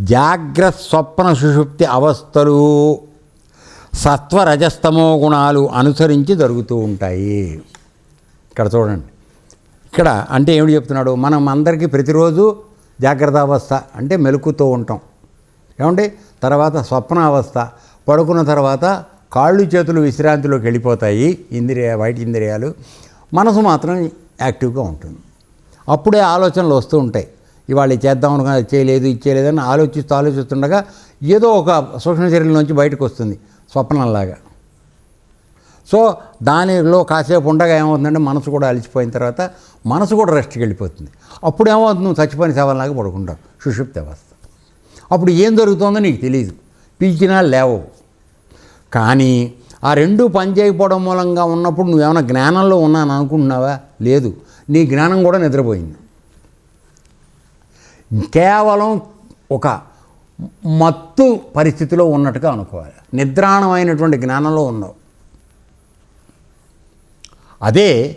జాగ్రత్త స్వప్న సుషుప్తి అవస్థలు సత్వరజస్తమో గుణాలు అనుసరించి జరుగుతూ ఉంటాయి. ఇక్కడ చూడండి. ఇక్కడ అంటే ఏమిటి చెప్తున్నాడు? మనం అందరికీ ప్రతిరోజు జాగ్రత్త అవస్థ అంటే మెలుకుతూ ఉంటాం. ఏమండి? తర్వాత స్వప్న అవస్థ పడుకున్న తర్వాత కాళ్ళు చేతులు విశ్రాంతిలోకి వెళ్ళిపోతాయి ఇంద్రియ వైట్ ఇంద్రియాలు. మనసు మాత్రం యాక్టివ్గా ఉంటుంది. అప్పుడే ఆలోచనలు వస్తూ ఉంటాయి. ఇవాళ చేద్దాం అనుకున్నా అది చేయలేదు ఇచ్చేయలేదు అని ఆలోచిస్తూ ఆలోచిస్తుండగా ఏదో ఒక సూక్ష్మ చర్యల నుంచి బయటకు వస్తుంది స్వప్నంలాగా. సో దానిలో కాసేపు ఉండగా ఏమవుతుందంటే మనసు కూడా అలిసిపోయిన తర్వాత మనసు కూడా రెస్ట్కి వెళ్ళిపోతుంది. అప్పుడు ఏమవుతుంది? నువ్వు చచ్చిపోయిన శవంలాగా పడుకుంటావు. సుషుప్తి అవస్థ. అప్పుడు ఏం జరుగుతుందో నీకు తెలియదు పిలిచినా లేవు కానీ ఆ రెండు పనిచేయకపోవడం మూలంగా ఉన్నప్పుడు నువ్వేమైనా జ్ఞానంలో ఉన్నాను అనుకుంటున్నావా లేదు. నీ జ్ఞానం కూడా నిద్రపోయింది. కేవలం ఒక మత్తు పరిస్థితిలో ఉన్నట్టుగా అనుకోవాలి. నిద్రాణమైనటువంటి జ్ఞానంలో ఉన్నావు. అదే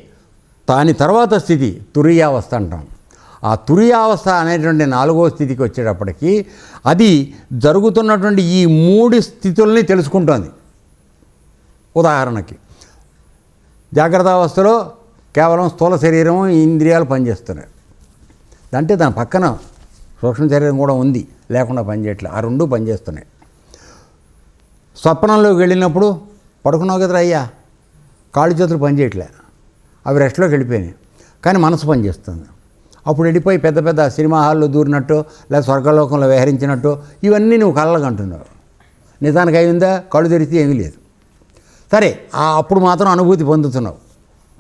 దాని తర్వాత స్థితి తురియావస్థ అంటాం. ఆ తురియావస్థ అనేటువంటి నాలుగో స్థితికి వచ్చేటప్పటికి అది జరుగుతున్నటువంటి ఈ మూడు స్థితుల్ని తెలుసుకుంటోంది. ఉదాహరణకి జాగ్రత్త అవస్థలో కేవలం స్థూల శరీరం ఇంద్రియాలు పనిచేస్తున్నాయి. అంటే దాని పక్కన సూక్ష్మ శరీరం కూడా ఉంది లేకుండా పనిచేయట్లేదు ఆ రెండు పనిచేస్తున్నాయి. స్వప్నంలోకి వెళ్ళినప్పుడు పడుకున్నావు కదరా అయ్యా? కాళ్ళు చేతులు పనిచేయట్లే అవి రెస్ట్లోకి వెళ్ళిపోయినాయి. కానీ మనసు పనిచేస్తుంది అప్పుడు వెళ్ళిపోయి పెద్ద పెద్ద సినిమా హాల్లో దూరినట్టు లేదా స్వర్గలోకంలో విహరించినట్టు ఇవన్నీ నువ్వు కళ్ళకంటున్నావు నిజానికి అయిందా? కళ్ళు తెరిస్తే ఏమీ లేదు. సరే అప్పుడు మాత్రం అనుభూతి పొందుతున్నావు.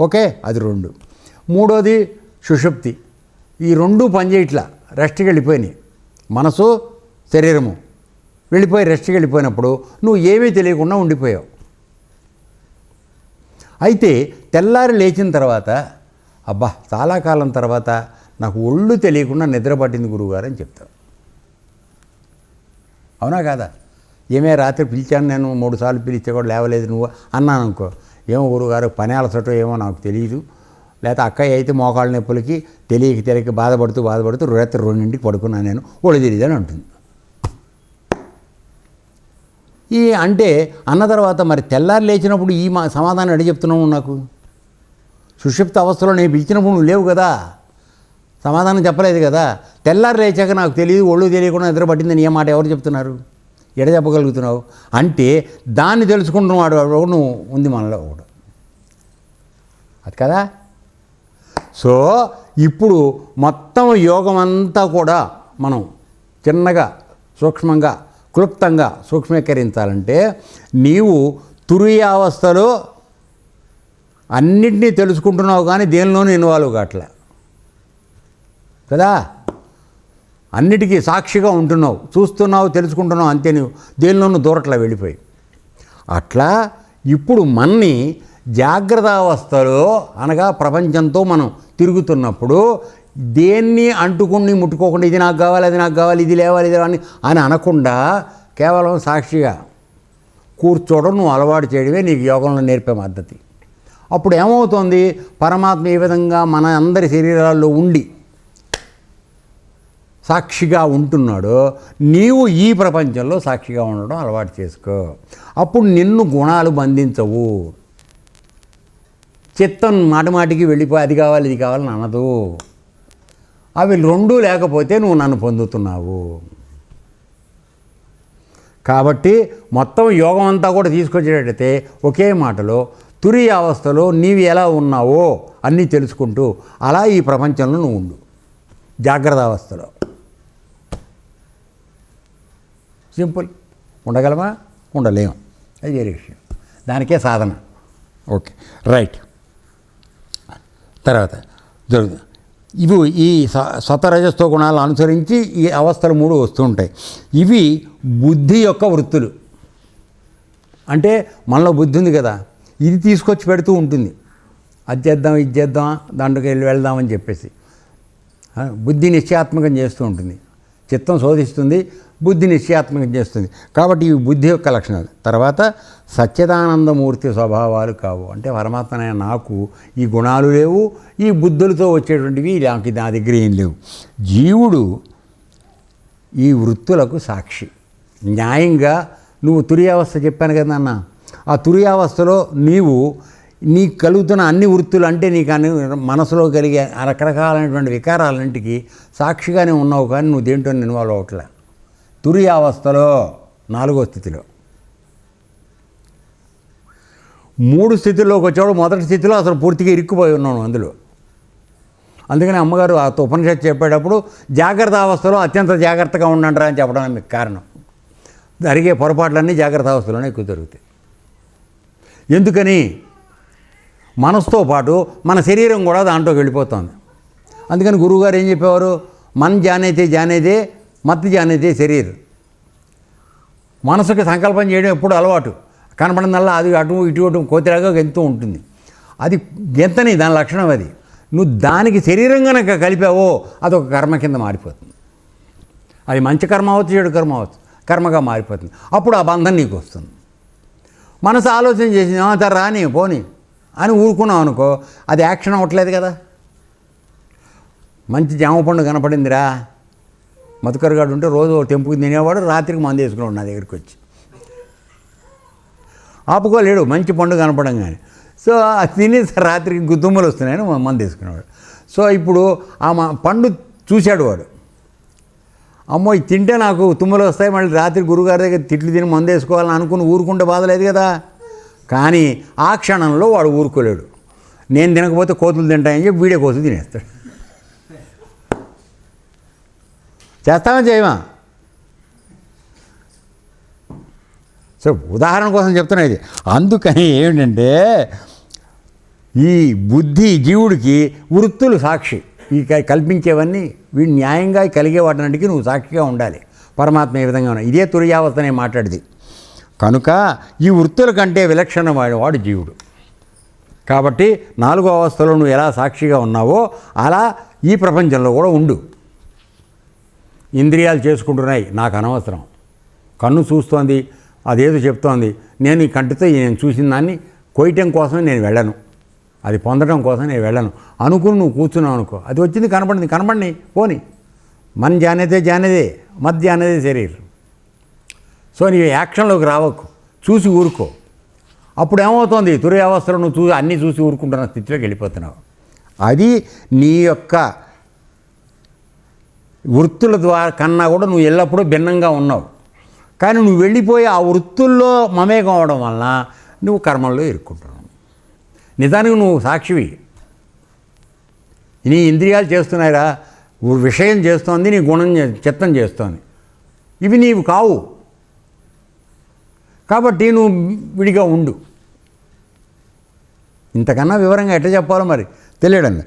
ఓకే? అది రెండు. మూడోది సుషుప్తి. ఈ రెండు పనిచేయట్లా రెస్ట్కి వెళ్ళిపోయినాయి మనసు శరీరము. వెళ్ళిపోయి రెస్ట్కి వెళ్ళిపోయినప్పుడు నువ్వు ఏమీ తెలియకుండా ఉండిపోయావు. అయితే తెల్లారి లేచిన తర్వాత అబ్బా చాలా కాలం తర్వాత నాకు ఒళ్ళు తెలియకుండా నిద్ర పట్టింది గురువుగారు అని చెప్తావు అవునా కాదా? ఏమే రాత్రి పిలిచాను నేను మూడు సార్లు పిలిస్తే కూడా లేవలేదు నువ్వు అన్నాను అనుకో. ఏమో గురువుగారు పని అలసటో ఏమో నాకు తెలియదు లేకపోతే అక్కయ్య అయితే మోకాళ్ళ నొప్పులకి తెలియక తెలియక బాధపడుతూ బాధపడుతూ రాత్రి రెండింటికి పడుకున్నాను నేను. ఒళ్ళు తెలియదు అని అంటుంది. ఈ అంటే అన్న తర్వాత మరి తెల్లారి లేచినప్పుడు ఈ మా సమాధానం అడిగి చెప్తున్నావు నాకు? సుషిప్త అవస్థలో నేను పిలిచినప్పుడు నువ్వు లేవు కదా. సమాధానం చెప్పలేదు కదా. తెల్లారి లేచాక నాకు తెలియదు ఒళ్ళు తెలియకుండా నిద్ర పట్టిందని ఏ మాట ఎవరు చెప్తున్నారు? ఎడ చెప్పగలుగుతున్నావు? అంటే దాన్ని తెలుసుకుంటున్నవాడు ఎవడు? నువ్వు ఉంది మనలో ఒకడు. అది కదా? సో ఇప్పుడు మొత్తం యోగం అంతా కూడా మనం చిన్నగా సూక్ష్మంగా క్లుప్తంగా సూక్ష్మీకరించాలంటే నీవు తురియావస్థలో అన్నింటినీ తెలుసుకుంటున్నావు కానీ దేనిలోనూ ఇన్వాల్వ్ కావట్లే. కదా? అన్నిటికీ సాక్షిగా ఉంటున్నావు. చూస్తున్నావు తెలుసుకుంటున్నావు అంతే నువ్వు దేనిలోనూ దూరట్లా వెళ్ళిపోయి. అట్లా ఇప్పుడు మన్ని జాగ్రత్త అవస్థలో అనగా ప్రపంచంతో మనం తిరుగుతున్నప్పుడు దేన్ని అంటుకుని ముట్టుకోకుండా ఇది నాకు కావాలి అది నాకు కావాలి ఇది లేవాలి ఇది అని అని అనకుండా కేవలం సాక్షిగా కూర్చోవడం నువ్వు అలవాటు చేయడమే నీకు యోగంలో నేర్పే పద్ధతి అప్పుడు ఏమవుతుంది? పరమాత్మ ఈ విధంగా మన అందరి శరీరాల్లో ఉండి సాక్షిగా ఉంటున్నాడు నీవు ఈ ప్రపంచంలో సాక్షిగా ఉండడం అలవాటు చేసుకో. అప్పుడు నిన్ను గుణాలు బంధించవు. చిత్తం మాటమాటికి వెళ్ళిపోయి అది కావాలి ఇది కావాలని అనదు. అవి రెండూ లేకపోతే నువ్వు నన్ను పొందుతున్నావు. కాబట్టి మొత్తం యోగం అంతా కూడా తీసుకొచ్చేటట్టయితే ఒకే మాటలో తురి అవస్థలో నీవు ఎలా ఉన్నావో అన్నీ తెలుసుకుంటూ అలా ఈ ప్రపంచంలో నువ్వు ఉండు. జాగ్రత్త అవస్థలో. సింపుల్. ఉండగలమా? ఉండలేము అది వేరే విషయం. దానికే సాధన. ఓకే. రైట్. తర్వాత జరుగుతుంది ఇవి ఈ స- స్వతరజస్తో గుణాలను అనుసరించి ఈ అవస్థలు మూడు వస్తూ ఉంటాయి. ఇవి బుద్ధి యొక్క వృత్తులు. అంటే మనలో బుద్ధి ఉంది కదా ఇది తీసుకొచ్చి పెడుతూ ఉంటుంది. అది చేద్దాం ఇది చేద్దాం దాంట్లోకి వెళ్ళి వెళ్దామని చెప్పేసి. బుద్ధి నిశ్చయాత్మకం చేస్తూ ఉంటుంది. చిత్తం శోధిస్తుంది బుద్ధి నిశ్చయాత్మకం చేస్తుంది. కాబట్టి ఇవి బుద్ధి యొక్క లక్షణాలు. తర్వాత సచ్చిదానందమూర్తి స్వభావాలు కావు. అంటే పరమాత్మనైన నాకు ఈ గుణాలు లేవు ఈ బుద్ధులతో వచ్చేటువంటివి నాకు నా దగ్గర ఏం లేవు. జీవుడు ఈ వృత్తులకు సాక్షి. న్యాయంగా నువ్వు తురియావస్థ చెప్పాను కదా అన్న ఆ తురియావస్థలో నీవు నీకు కలుగుతున్న అన్ని వృత్తులు అంటే నీకు అన్ని మనసులో కలిగే రకరకాలైనటువంటి వికారాలన్నింటికి సాక్షిగానే ఉన్నావు కానీ నువ్వు దేంట్లో ఇన్వాల్వ్ అవ్వట్లే. తురియావస్థలో నాలుగో స్థితిలో. మూడు స్థితిలోకి వచ్చాడు మొదటి స్థితిలో అసలు పూర్తిగా ఇరుక్కుపోయి ఉన్నాను అందులో. అందుకని అమ్మగారు ఆ ఉపనిషత్తు చెప్పేటప్పుడు జాగ్రత్త అవస్థలో అత్యంత జాగ్రత్తగా ఉండండి అని చెప్పడానికి మీకు కారణం. జరిగే పొరపాట్లన్నీ జాగ్రత్త అవస్థలోనే ఎక్కువ జరుగుతాయి. ఎందుకని? మనసుతో పాటు మన శరీరం కూడా దాంట్లోకి వెళ్ళిపోతుంది. అందుకని గురువుగారు ఏం చెప్పేవారు? మన జానైతే జానేదే మత్ అనేది శరీరం మనసుకి సంకల్పం చేయడం ఎప్పుడు అలవాటు. కనపడిందల్లా అది అటు ఇటు అటు కోతిలాగా గెంతూ ఉంటుంది. అది గెంతని దాని లక్షణం అది. నువ్వు దానికి శరీరం కనుక కలిపావో అదొక కర్మ కింద మారిపోతుంది. అది మంచి కర్మ అవచ్చు చెడు కర్మ అవచ్చు కర్మగా మారిపోతుంది. అప్పుడు ఆ బంధం నీకు వస్తుంది. మనసు ఆలోచన చేసి సరే రాని పోని అని ఊరుకున్నావు అనుకో అది యాక్షన్ అవ్వట్లేదు కదా. మంచి జామ పండు కనపడిందిరా. మధుకరగాడు ఉంటే రోజు ఓ తెంపుకు తినేవాడు రాత్రికి మందు వేసుకున్నాడు నా దగ్గరికి వచ్చి. ఆపుకోలేడు మంచి పండు కనపడం కానీ సో తిని రాత్రికి గుద్దుమ్మలు వస్తున్నాయని మంది మందు వేసుకునేవాడు. సో ఇప్పుడు ఆ మా పండు చూశాడు వాడు. అమ్మో తింటే నాకు తుమ్మలు వస్తాయి మళ్ళీ రాత్రి గురుగారి దగ్గర తిట్లు తిని మందు వేసుకోవాలని అనుకుని ఊరుకుంటే బాధలేదు కదా. కానీ ఆ క్షణంలో వాడు ఊరుకోలేడు. నేను తినకపోతే కోతులు తింటాయని చెప్పి వీడే కోతులు తినేస్తాడు. చేస్తామా చేయమా సో ఉదాహరణ కోసం చెప్తున్నా ఇది. అందుకని ఏమిటంటే ఈ బుద్ధి జీవుడికి వృత్తులు సాక్షి. ఈ కల్పించేవన్నీ వీడు న్యాయంగా కలిగే వాటినటికి నువ్వు సాక్షిగా ఉండాలి. పరమాత్మ ఏ విధంగా ఉన్నా. ఇదే తుర్యావస్థనే మాట్లాడింది. కనుక ఈ వృత్తుల కంటే విలక్షణ వాడు జీవుడు. కాబట్టి నాలుగో అవస్థలో నువ్వు ఎలా సాక్షిగా ఉన్నావో అలా ఈ ప్రపంచంలో కూడా ఉండు. ఇంద్రియాలు చేసుకుంటున్నాయి నాకు అనవసరం. కన్ను చూస్తోంది అదేదో చెప్తోంది. నేను ఈ కంటితో నేను చూసిన దాన్ని కోయటం కోసం నేను వెళ్ళను. అది పొందడం కోసం నేను వెళ్ళను. అనుకుని నువ్వు కూర్చున్నావు అనుకో. అది వచ్చింది కనపడింది కనపడి పోని. మన జానేదే జానేదే మత్ జానేదే శరీరం. సో నీ యాక్షన్లోకి రావకు చూసి ఊరుకో. అప్పుడు ఏమవుతుంది? తురి అవస్థలు నువ్వు చూ అన్నీ చూసి ఊరుకుంటున్న స్థితిలోకి వెళ్ళిపోతున్నావు. అది నీ యొక్క వృత్తుల ద్వారా కన్నా కూడా నువ్వు ఎల్లప్పుడూ భిన్నంగా ఉన్నావు. కానీ నువ్వు వెళ్ళిపోయి ఆ వృత్తుల్లో మమేకం అవడం వలన నువ్వు కర్మల్లో ఇరుక్కుంటున్నావు. నిజానికి నువ్వు సాక్షివి. నీ ఇంద్రియాలు చేస్తున్నాయిరా. విషయం చేస్తోంది నీ గుణం చిత్తం చేస్తోంది. ఇవి నీవు కావు. కాబట్టి నువ్వు విడిగా ఉండు. ఇంతకన్నా వివరంగా ఎట్లా చెప్పాలో మరి తెలియడండి